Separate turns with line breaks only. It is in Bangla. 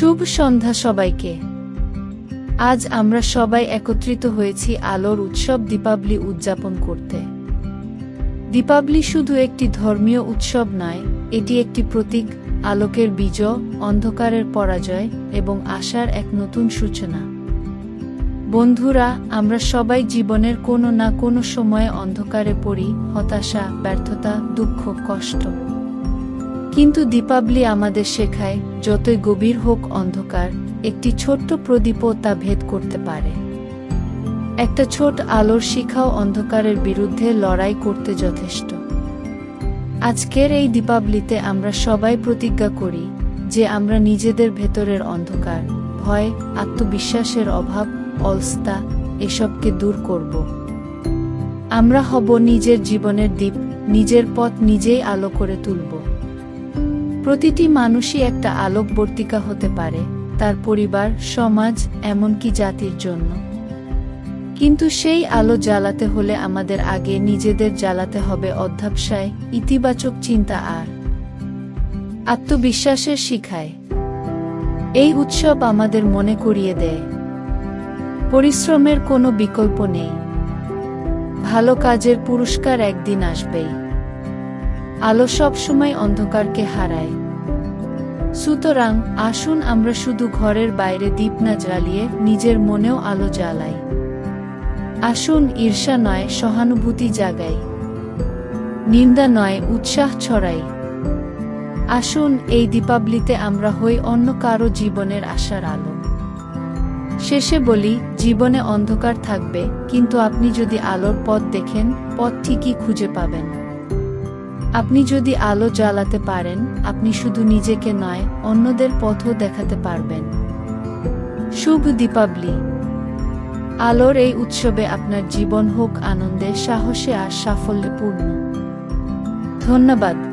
শুভ সন্ধ্যা সবাইকে। আজ আমরা সবাই একত্রিত হয়েছি আলোর উৎসব দীপাবলি উদযাপন করতে। দীপাবলি শুধু একটি ধর্মীয় উৎসব নয়, এটি একটি প্রতীক, আলোকের বিজয় অন্ধকারের পরাজয় এবং আশার এক নতুন সূচনা। বন্ধুরা, আমরা সবাই জীবনের কোনো না কোনো সময়ে অন্ধকারে পড়ি, হতাশা, ব্যর্থতা, দুঃখ, কষ্ট। কিন্তু দীপাবলি আমাদের শেখায় যতই গভীর হোক অন্ধকার, একটি ছোট্ট প্রদীপও তা ভেদ করতে পারে। একটা ছোট আলোর শিখাও অন্ধকারের বিরুদ্ধে লড়াই করতে যথেষ্ট। আজকের এই দীপাবলিতে আমরা সবাই প্রতিজ্ঞা করি যে আমরা নিজেদের ভেতরের অন্ধকার, ভয়, আত্মবিশ্বাসের অভাব, অলস্তা এসবকে দূর করব। আমরা হব নিজের জীবনের দ্বীপ, নিজের পথ নিজেই আলো করে তুলব। প্রতিটি মানুষই একটা আলোকবর্তিকা হতে পারে, তার পরিবার, সমাজ, এমনকি জাতির জন্য। কিন্তু সেই আলো জ্বালাতে হলে আমাদের আগে নিজেদের জ্বালাতে হবে অধ্যাবসায়, ইতিবাচক চিন্তা আর আত্মবিশ্বাসের শিখায়। এই উৎসব আমাদের মনে করিয়ে দেয়। পরিশ্রমের কোনো বিকল্প নেই। ভালো কাজের পুরস্কার একদিন আসবেই। আলো সবসময় অন্ধকারকে হারায়। সুতরাং আসুন আমরা শুধু ঘরের বাইরে দীপ না জ্বালিয়ে নিজের মনেও আলো জ্বালাই। আসুন ঈর্ষা নয়, সহানুভূতি জাগাই। নিন্দা নয়, উৎসাহ ছড়াই। আসুন এই দীপাবলিতে আমরা হই অন্য কারও জীবনের আশার আলো। শেষে বলি, জীবনে অন্ধকার থাকবে, কিন্তু আপনি যদি আলোর পথ দেখেন, পথ ঠিকই খুঁজে পাবেন। আপনি যদি আলো জ্বালাতে পারেন, আপনি শুধু নিজেকে নয়, অন্যদের পথও দেখাতে পারবেন। শুভ দীপাবলি। আলোর এই উৎসবে আপনার জীবন হোক আনন্দে, সাহসে আর সাফল্যপূর্ণ ধন্যবাদ।